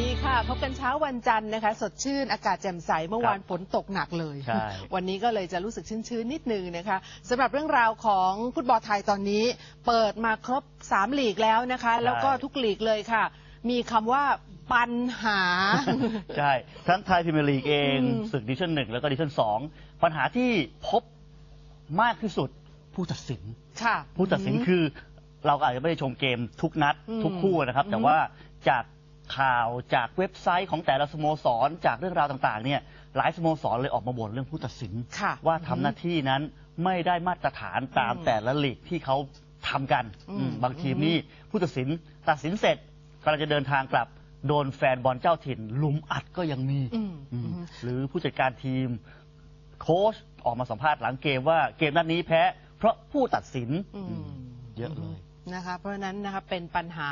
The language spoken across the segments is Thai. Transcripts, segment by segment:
ดีค่ะ พบกันเช้าวันจันทร์นะคะ สดชื่นอากาศแจ่มใสเมื่อวานฝนตกหนักเลย ใช่วันนี้ก็เลยจะรู้สึกชื้นๆนิดนึงนะคะสำหรับเรื่องราวของฟุตบอลไทยตอนนี้ เปิดมาครบ3ลีกแล้วนะคะ แล้วก็ทุกลีกเลยค่ะ มีคำว่าปัญหา ใช่ ทั้งไทยพรีเมียร์ลีกเองอืม ศึกดิวิชั่นหนึ่งแล้วก็ดิวิชั่นสองปัญหาที่พบมากที่สุดผู้ตัดสิน ค่ะ ผู้ตัดสินคือเราก็อาจจะไม่ได้ชมเกมทุกนัด อืมทุกคู่นะครับ แต่อืมว่าจาก ข่าวจากเว็บไซต์ของแต่ละสโมสรจากเรื่องราวต่างๆเนี่ยหลายสโมสรเลยออกมาบ่นเรื่องผู้ตัดสิน ค่ะว่าทำหน้าที่นั้นไม่ได้มาตรฐานตามอืมแต่ละลีกที่เขาทำกันอืมอืมบางทีมนี่ผู้ตัดสินตัดสินเสร็จกำลังจะเดินทางกลับโดนแฟนบอลเจ้าถิ่นลุมอัดก็ยังมีอืมอืมอืม หรือผู้จัดการทีม โค้ชออกมาสัมภาษณ์หลังเกมว่าเกมนัดนี้แพ้ เพราะผู้ตัดสินอืมอืมเยอะเลย นะคะเพราะฉะนั้นนะคะเป็นปัญหา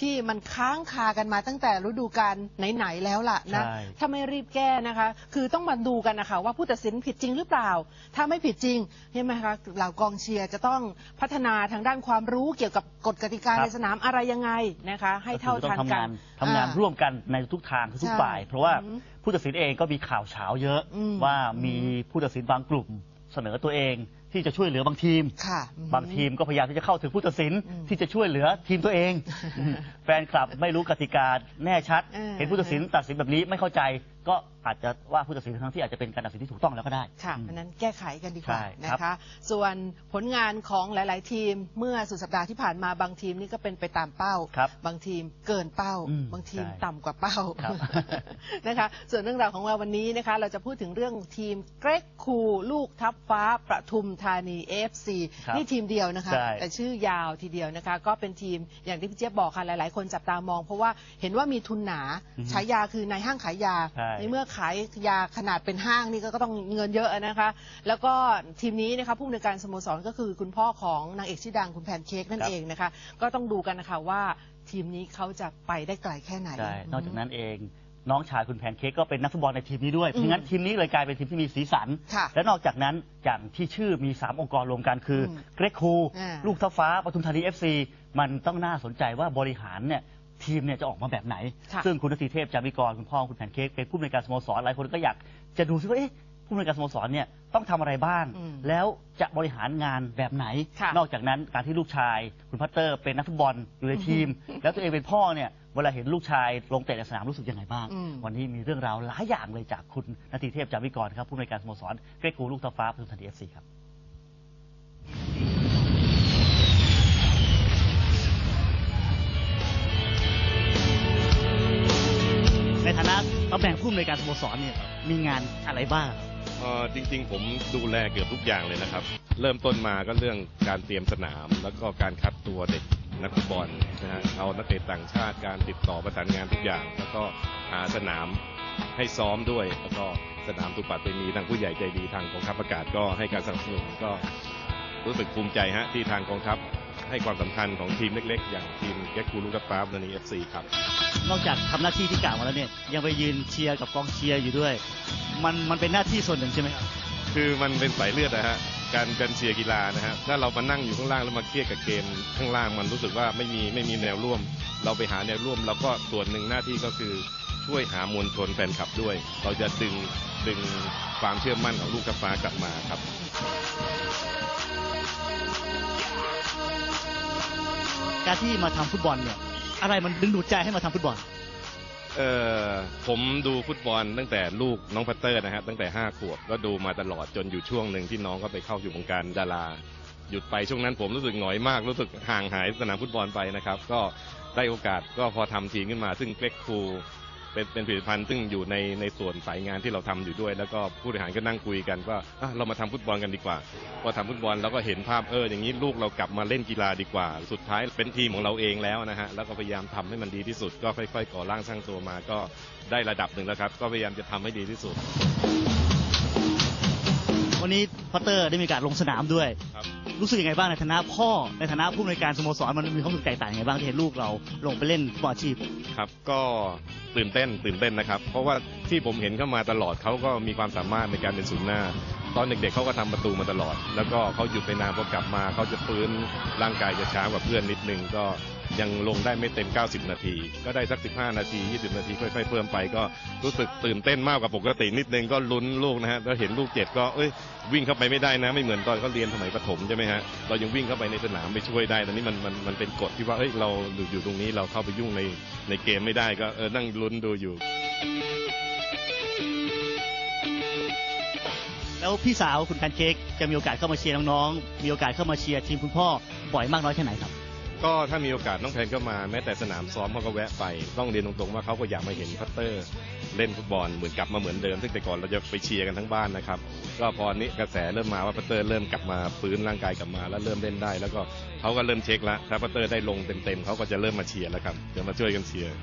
ที่มันค้างคากันมาตั้งแต่ฤดูกาลไหนๆแล้วล่ะนะใช่ ถ้าไม่รีบแก้นะคะ คือต้องมาดูกันนะคะว่าผู้ตัดสินผิดจริงหรือเปล่า ถ้าไม่ผิดจริงใช่ไหมคะเหล่ากองเชียร์จะต้องพัฒนาทางด้านความรู้เกี่ยวกับกฎกติกาครับ ในสนามอะไรยังไงนะคะ ให้เท่าก็คือทันต้องกัทำงานนทำงานอ่ ร่วมกันในทุกทางทุกใช่ฝ่าย เพราะว่าอืมผู้ตัดสินเองก็มีข่าวเช้าเยอะ อืมว่ามีผู้ตัดสินบางกลุ่มเสนอตัวเอง ที่จะช่วยเหลือบางทีม ค่ะบางทีมก็พยายามที่จะเข้าถึงผู้ตัดสินอืมที่จะช่วยเหลือทีมตัวเอง แฟนคลับไม่รู้กติกาแน่ชัด เออ เห็นผู้ตัดสินตัดสินแบบนี้ไม่เข้าใจ ก็อาจจะว่าผู้ตัดสินทั้งที่อาจจะเป็นการตัดสินที่ถูกต้องแล้วก็ได้ค่ะอืม เพราะฉะนั้นแก้ไขกันดีกว่าใช่นะครับคะส่วนผลงานของหลาย ๆ ทีมเมื่อสุดสัปดาห์ที่ผ่านมาบางทีมนี่ก็เป็นไปตามเป้า ครับ บางทีมเกินเป้า อืมบางทีมใช่ต่ำกว่าเป้าครับ นะคะ ส่วนเรื่องราวของเราวันนี้นะคะ เราจะพูดถึงเรื่องทีมเกรกคูลูกทัพฟ้าประทุมธานี AFC ครับนี่ทีมเดียวนะคะ ใช่ แต่ชื่อยาวทีเดียวนะคะ ก็เป็นทีมอย่างที่พี่เจี๊ยบบอกค่ะหลาย ๆ คนจับตามอง เพราะว่าเห็นว่ามีทุนหนาอือฮึฉายาคือนายห้างขายยาใช่ ในเมื่อขายยาขนาดเป็นห้างนี่ก็ต้องเงินเยอะนะคะ แล้วก็ทีมนี้นะคะผู้อำนวยการสโมสรก็คือคุณพ่อของนางเอกชื่อดังคุณแพนเค้กนั่นครับเองนะคะ ก็ต้องดูกันนะคะว่าทีมนี้เขาจะไปได้ไกลแค่ไหน ใช่ นอกจากนั้นเอง น้องชายคุณแพนเค้กก็เป็นนักฟุตบอลในทีมนี้ด้วย เพราะงั้นทีมนี้เลยกลายเป็นทีมที่มีสีสัน ค่ะและนอกจากนั้นอย่างที่ชื่อมี 3 องค์กรรวมกันคืออมเกรกคูอ่า ลูกทัพฟ้าปทุมธานี FC มันต้องน่าสนใจว่าบริหารเนี่ยทีมเนี่ยจะออกมาแบบไหน ค่ะ ซึ่งคุณนทีเทพจามิกรคุณพ่อคุณแพนเค้กเป็นผู้อำนวยการสโมสรหลายคนก็อยากจะดูซิว่าเอ๊ะ ผู้อำนวยการสโมสรเนี่ยต้องทำอะไรบ้าง อืมแล้วจะบริหารงานแบบไหน ค่ะนอกจากนั้นการที่ลูกชาย คุณพัตเตอร์เป็นนักฟุตบอลอยู่ในทีม แล้วตัวเองเป็นพ่อเนี่ยเวลาเห็นลูกชายลงเตะในสนามรู้สึกยังไงบ้าง อืม วันนี้มีเรื่องราวหลายอย่างเลยจากคุณนาทีเทพจามิกรครับผู้อำนวยการสโมสรเกรกคูลูกทัพฟ้าปทุมธานี FC ครับ ในฐานะตำแหน่งผู้อำนวยการสโมสรเนี่ยมีงานอะไรบ้าง เอ่อจริง ๆ ผมดูแลเกือบทุกอย่างเลยนะครับ เริ่มต้นมาก็เรื่องการเตรียมสนาม แล้วก็การคัดตัวเด็กนักฟุตบอลนะฮะเอานักเตะต่างชาติการติดต่อประสานงานทุกอย่าง แล้วก็หาสนามให้ซ้อมด้วย แล้วก็สนามตุปัตไปมีทางผู้ใหญ่ใจดีทางกองทัพอากาศก็ให้การสนับสนุนก็รู้สึกภูมิใจฮะที่ทางกองทัพ ให้ความสำคัญของทีมเล็กๆ อย่างทีมแกคูลูกฟ้าบันนีเอฟซีครับ นอกจากทำหน้าที่ที่กล่าวมาแล้วเนี่ยยังไปยืนเชียร์กับกองเชียร์อยู่ด้วย มันมันเป็นหน้าที่ส่วนหนึ่งใช่ไหมครับคือมันเป็นสายเลือดนะฮะการการเชียร์กีฬานะฮะถ้าเรามานั่งอยู่ข้างล่างแล้วมาเครียดกับเกมข้างล่างมันรู้สึกว่าไม่มีไม่มีแนวร่วม เราไปหาแนวร่วมเราก็ส่วนหนึ่งหน้าที่ก็คือช่วยหามวลชนแฟนคลับด้วย เราจะดึง ดึงความเชื่อมั่นของลูกกระฟ้ากลับมาครับการที่มาทำฟุตบอลเนี่ย อะไรมันดึงดูดใจให้มาทำฟุตบอล เอ่อผมดูฟุตบอลตั้งแต่ลูกน้องพัตเตอร์นะฮะตั้งแต่ห้าขวบก็ดูมาตลอดจนอยู่ช่วงหนึ่งที่น้องก็ไปเข้าอยู่วงการดาราหยุดไปช่วงนั้นผมรู้สึกหงอยมากรู้สึกห่างหายสนามฟุตบอลไปนะครับ ก็ได้โอกาสก็พอทำทีมขึ้นมา ซึ่งเกรกคู เป็นเป็นผลิตภัณฑ์ซึ่งอยู่ในในส่วนสายงานที่เราทำอยู่ด้วย แล้วก็ผู้บริหารก็นั่งคุยกันว่าเรามาทำฟุตบอลกันดีกว่าพอทำฟุตบอลเราก็เห็นภาพเอออย่างนี้ลูกเรากลับมาเล่นกีฬาดีกว่า สุดท้ายเป็นทีมของเราเองแล้วนะฮะแล้วก็พยายามทำให้มันดีที่สุด ก็ค่อย ๆ ก่อร่างสร้างตัวมาก็ได้ระดับหนึ่งแล้วครับ ก็พยายามจะทำให้ดีที่สุด นนี้พัตเตอร์ได้มีการลงสนามด้วย ครับ รู้สึกยังไงบ้างในฐานะพ่อในฐานะผู้อำนวยการสโมสรมันมีความรู้สึกแตกต่างยังไงบ้างที่เห็นลูกเราลงไปเล่นฟุตบอลอาชีพ ครับก็ตื่นเต้นตื่นเต้นนะครับ เพราะว่าที่ผมเห็นเข้ามาตลอดเขาก็มีความสามารถในการเป็นศูนย์หน้า ตอนเด็กๆเขาก็ทำประตูมาตลอด แล้วก็เขาหยุดไปนานพอกลับมาเขาจะฟื้นร่างกายจะช้ากว่าเพื่อนนิดนึงก็ ยังลงได้ไม่เต็ม 90 นาที ก็ได้สัก 15 นาที 20 นาทีค่อยๆเพิ่มไป ก็รู้สึกตื่นเต้นมากกว่าปกตินิดนึงก็ลุ้นลูกนะฮะแล้วเห็นลูกเจ็ดก็เอ้ยวิ่งเข้าไปไม่ได้นะ ไม่เหมือนตอนเขาเรียนสมัยประถมใช่ไหมฮะเรายังวิ่งเข้าไปในสนามไปช่วยได้ตอนนี้มันมันมันเป็นกฎที่ว่าเอ้ยเราอยู่อยู่ตรงนี้เราเข้าไปยุ่งในในเกมไม่ได้ก็เออนั่งลุ้นดูอยู่แล้วพี่สาวคุณแพนเค้กจะมีโอกาสเข้ามาเชียร์น้องๆ มีโอกาสเข้ามาเชียร์ทีมคุณพ่อบ่อยมากน้อยแค่ไหนครับ ก็ถ้ามีโอกาสน้องแพนก็มาแม้แต่สนามซ้อมเขาก็แวะไป ต้องเรียนตรงๆว่าเขาก็อยากมาเห็นพัตเตอร์ เล่นฟุตบอลเหมือนกลับมาเหมือนเดิมซึ่งแต่ก่อนเราจะไปเชียร์กันทั้งบ้านนะครับก็พอนี้กระแสเริ่มมาว่าพัตเตอร์เริ่มกลับมาฟื้นร่างกายกลับมาแล้วเริ่มเล่นได้ แล้วก็เขาก็เริ่มเช็คแล้วถ้าพัตเตอร์ได้ลงเต็มๆเขาก็จะเริ่มมาเชียร์แล้วครับจะมาช่วยกันเชียร์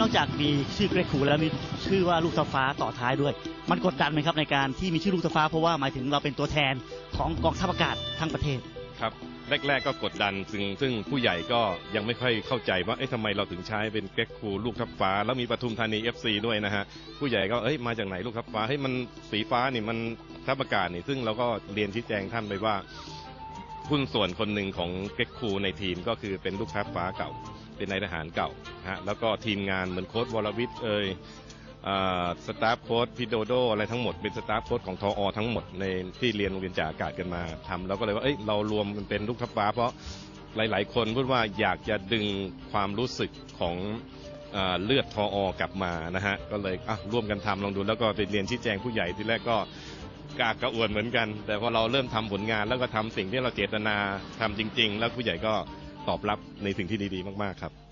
นอกจากมีชื่อเกรกคูแล้วมี ชื่อว่าลูกสะฟ้าต่อท้ายด้วย มันกดดันไหมครับในการที่มีชื่อลูกสะฟ้าเพราะว่าหมายถึงเราเป็นตัวแทนของกองทัพอากาศทั้งประเทศ ครับแรกๆก็กดดันซึ่งซึ่งผู้ใหญ่ก็ยังไม่ค่อยเข้าใจว่าเอ๊ะทำไมเราถึงใช้เป็นแก๊กคูลูกทับฟ้า แล้วมีปทุมธานี FC ด้วยนะฮะผู้ใหญ่ก็เอ้ยมาจากไหนลูกทับฟ้าเฮ้ยมันสีฟ้านี่มันทับอากาศนี่ซึ่งเราก็เรียนชี้แจงท่านไปว่าหุ้นส่วนคนหนึ่งของแก๊กคูในทีมก็คือเป็นลูกทับฟ้าเก่า เป็นนายทหารเก่าฮะแล้วก็ทีมงานเหมือนโค้ดวรวิทย์เอ่ย สตาฟโค้ดพี่โดโดอะไรทั้งหมดเป็นสตาฟโค้ดของทออทั้งหมดในที่เรียนโรงเรียนจ่าอากาศกันมาทำแล้วก็เลยว่าเอ้ยเรารวมมันเป็นลูกทัพฟ้า เพราะหลาย ๆ คนพูดว่าอยากจะดึงความรู้สึกของเอเลือดทออกลับมานะฮะก็เลยอะร่วมกันทำลองดูแล้วก็ไปเรียนชี้แจงผู้ใหญ่ที่แรกก็กากกระอ่วนเหมือนกัน แต่พอเราเริ่มทำผลงานแล้วก็ทำสิ่งที่เราเจตนาทำจริง ๆ แล้วผู้ใหญ่ก็ตอบรับในสิ่งที่ดีๆ มากๆครับ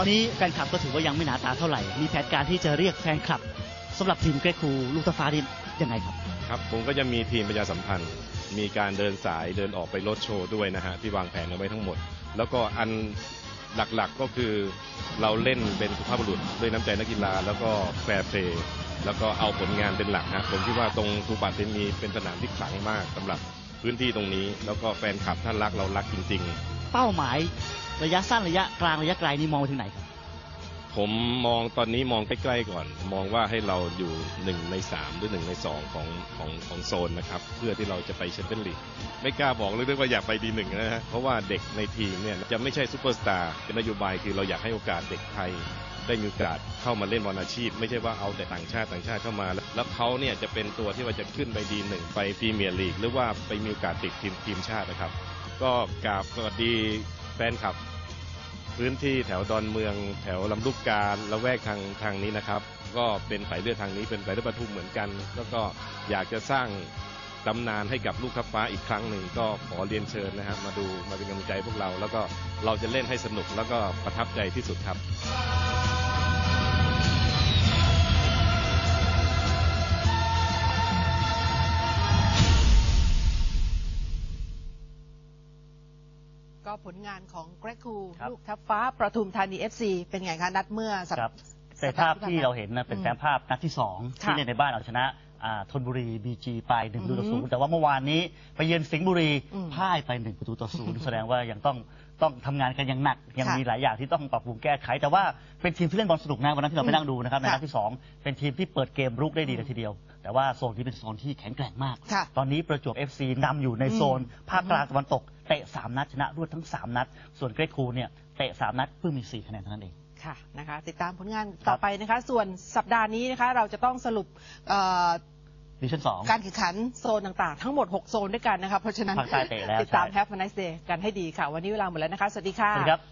ตอนนี้แฟนคลับก็ถือว่ายังไม่หนาตาเท่าไหร่ มีแผนการที่จะเรียกแฟนคลับสำหรับทีมเกรกคูลูกสะฟ้านี่ยังไงครับ ครับผมก็จะมีทีมประชาสัมพันธ์ มีการเดินสายเดินออกไปรถโชว์ด้วยนะฮะที่วางแผนเอาไว้ทั้งหมด แล้วก็อันหลักๆก็คือเราเล่นเป็นสุภาพบุรุษด้วยน้ำใจนักกีฬาแล้วก็แฟร์เพลย์แล้วก็เอาผลงานเป็นหลักนะผมคิดว่าตรงทูบัตเตมีเป็นสนามที่ขลังมากสำหรับพื้นที่ตรงนี้ แล้วก็แฟนคลับท่านรักเรารักจริง ๆ เป้าหมาย ระยะสั้นระยะกลางระยะไกลนี่มองไปถึงไหนครับ ผมมองตอนนี้มองใกล้ๆก่อน มองว่าให้เราอยู่หนึ่งในสามหรือหนึ่งในสองของของของโซนนะครับ เพื่อที่เราจะไปแชมเปี้ยนลีกไม่กล้าบอกเลยด้วยว่าอยากไปดีหนึ่งนะฮะเพราะว่าเด็กในทีมเนี่ยจะไม่ใช่ซูเปอร์สตาร์เป็นนโยบายคือเราอยากให้โอกาสเด็กไทยได้มีโอกาสเข้ามาเล่นบอลอาชีพ ไม่ใช่ว่าเอาแต่ต่างชาติต่างชาติเข้ามา แล้วเขาเนี่ยจะเป็นตัวที่ว่าจะขึ้นไปดีหนึ่งไปพรีเมียร์ลีกหรือว่าไปมีโอกาสติดทีมทีมชาตินะครับ ก็กราบสวัสดี ฟนคลับ พื้นที่แถวดอนเมือง แถวลำลูกกาละแวกทางทางนี้นะครับ ก็เป็นสายเลือดทางนี้เป็นสายเลือดปทุมเหมือนกัน แล้วก็อยากจะสร้างตำนานให้กับลูกทัพฟ้าอีกครั้งหนึ่งก็ขอเรียนเชิญนะครับ มาดูมาเป็นกำลังใจพวกเรา แล้วก็เราจะเล่นให้สนุกแล้วก็ประทับใจที่สุดครับ ผลงานของเกรกคูครับ ลูกทัพฟ้าประทุมธานี FC เป็นไงคะนัดเมื่อสัป ครับสัแต่ปดภาพผ่นที่มเราเห็นนะเป็นอืมแฟ้มภาพนัดที่สองค่ะที่เล่นในบ้านเอาชนะอ่าธนบุรีบีจีไปหนึ่งประตูต่ออือฮึศูนย์แต่ว่าเมื่อวานนี้ไปเยือนสิงห์บุรีอืมพ่ายไปหนึ่งประตูต่อศูนย์แสดงว่ายังต้อง ต้องทำงานกันอย่างหนัก ยังค่ะมีหลายอย่างที่ต้องปรับปรุงแก้ไข แต่ว่าเป็นทีมที่เล่นบอลสนุกนะวันนั้นที่เราไปนั่งดูนะครับในค่ะนัดที่สองเป็นทีมที่เปิดเกมรุกได้ดีเลยทีเดียว แต่ว่าโซนนี้เป็นโซนที่แข็งแกร่งมาก ค่ะตอนนี้ประจวบ FC นำอยู่ในโซนอืมภาคกลางตะวันตกเตะสามนัดชนะรวดทั้งสามนัด ส่วนเกรกคูเนี่ยเตะสามนัดเพิ่งมีสี่คะแนนเท่านั้นเอง ค่ะนะคะ ติดตามผลงานต่อไปนะคะ ส่วนสัปดาห์นี้นะคะ เราจะต้องสรุปเอ่อ ดิวิชั่นสอง การแข่งขันโซนต่างๆ ทั้งหมด 6 โซนด้วยกันนะคะเพราะฉะนั้นภาคใต้เตะแล้วติดตามใช่ แฮปปี้ไนส์เดย์กันให้ดีค่ะ วันนี้เวลาหมดแล้วนะคะ สวัสดีค่ะ สวัสดีครับ